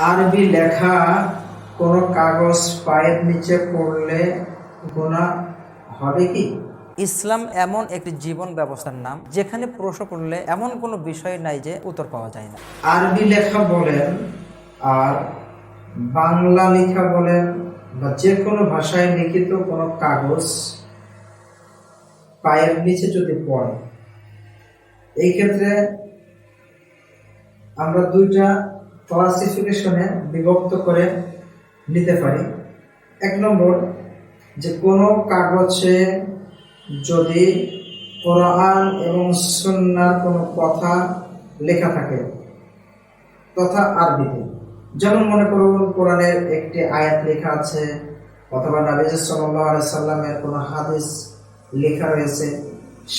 আরবি লেখা কোনো কাগজ পায়ের নিচে পড়লে গোনা হবে কি? ইসলাম এমন একটি জীবন ব্যবস্থার নাম যেখানে প্রশ্ন করলে এমন কোনো বিষয় নাই যে উত্তর পাওয়া যায় না। আরবি লেখা বলেন আর বাংলা লেখা বলেন বা যে কোনো ভাষায় লিখিত কোনো কাগজ পায়ের নিচে যদি পড়ে এই ক্ষেত্রে আমরা দুইটা ক্লাসিফিকেশনে বিভক্ত করে নিতে পারি। এক নম্বর যে কোনো কাগজে যদি কোরআন এবং সুন্নার কোনো কথা লেখা থাকে, তথা আরবিতে, যেমন মনে করুন কোরআনের একটি আয়াত লেখা আছে, অথবা নাবিজ সাল্লামের কোনো হাদিস লেখা রয়েছে,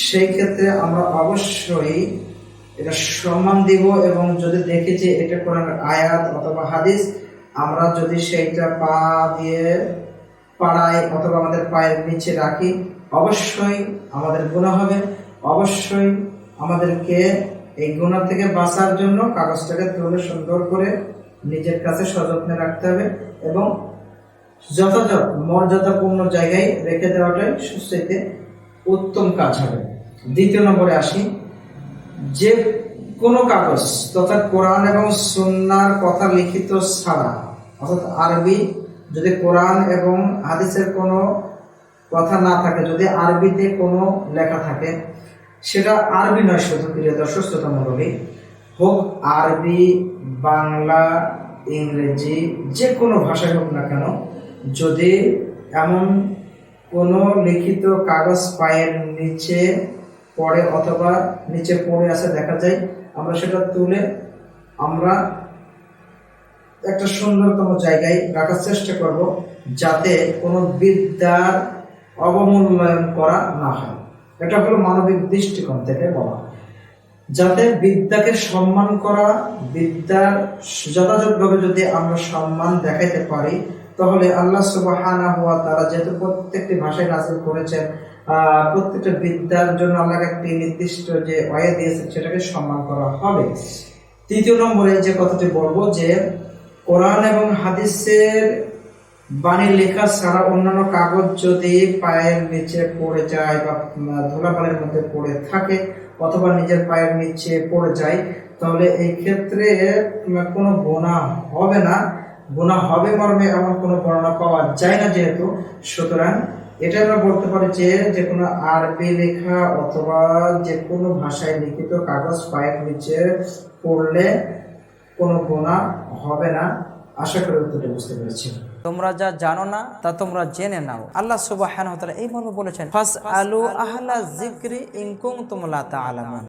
সেই ক্ষেত্রে আমরা অবশ্যই এটা সম্মান দিব এবং যদি দেখি যে এটা কোরআনের আয়াত অথবা হাদিস, আমরা যদি সেইটা পা দিয়ে পাড়াই অথবা আমাদের পায়ের নিচে রাখি, অবশ্যই আমাদের গুণা হবে। অবশ্যই আমাদেরকে এই গুণা থেকে বাঁচার জন্য কাগজটাকে তুলে সুন্দর করে নিজের কাছে সযত্নে রাখতে হবে এবং যথাযথ, মর্যাদাপূর্ণ জায়গায় রেখে দেওয়াটাই সবচেয়ে উত্তম কাজ হবে। দ্বিতীয় নম্বরে আসি। যে কোনো কাগজ, তথা কোরআন এবং সুন্নার কথা লিখিত ছাড়া, অর্থাৎ আরবি, যদি কোরআন এবং হাদিসের কোনো কথা না থাকে, যদি আরবিতে কোনো লেখা থাকে, সেটা আরবি নয় শুধু, প্রিয় দর্শক, শ্রোতা মণ্ডলী। হোক আরবি, বাংলা, ইংরেজি, যে কোনো ভাষায় হোক না কেন, যদি এমন কোনো লিখিত কাগজ পায়ের নিচে পড়ে অথবা নিচে পড়ে আছে দেখা যায়, আমরা সেটা তুলে আমরা একটা সুন্দরতম জায়গায় রাখার চেষ্টা করব যাতে কোনো বিদ্যার অবমূল্যায়ন করা না হয়। এটা হলো মানবিক দৃষ্টিকোণ থেকে বলা। যাতে বিদ্যাকে সম্মান করা, বিদ্যার যথাযথভাবে যদি আমরা সম্মান দেখাইতে পারি, তাহলে আল্লাহ হওয়া তারা যেহেতু প্রত্যেকটি ভাষায় নাজিল করেছেন প্রত্যেকটা বিদ্যার জন্য আল্লাহকে একটি নির্দিষ্ট যে ওয়ে দিয়েছেন সেটাকে সম্মান করা হবে। তৃতীয় নম্বরে যে কথাটি বলব যে, কোরআন এবং হাদিসের বাণী লেখা ছাড়া অন্যান্য কাগজ যদি পায়ের নিচে পড়ে যায় বা ধুলাবালের মধ্যে পড়ে থাকে অথবা নিজের পায়ের নিচে পড়ে যায়, তাহলে এই ক্ষেত্রে কোনো গোনা হবে না। গোনা হবে মর্মে এমন কোনো বর্ণনা পাওয়া যায় না যেহেতু। সুতরাং এটা আমরা বলতে পারি যে যে কোনো আরবি লেখা অথবা যে কোনো ভাষায় লিখিত কাগজ পায়ের নিচে পড়লে কোনো গোনা হবে না। আশা করি উত্তরটা বুঝতে পেরেছি। তোমরা যা জানো না, তা তোমরা জেনে নাও। আল্লাহ সুবাহ এই মর্ম বলেছেন ফাস আলু আহলা জিক্রি ইনকুম তোমলা তা আলামান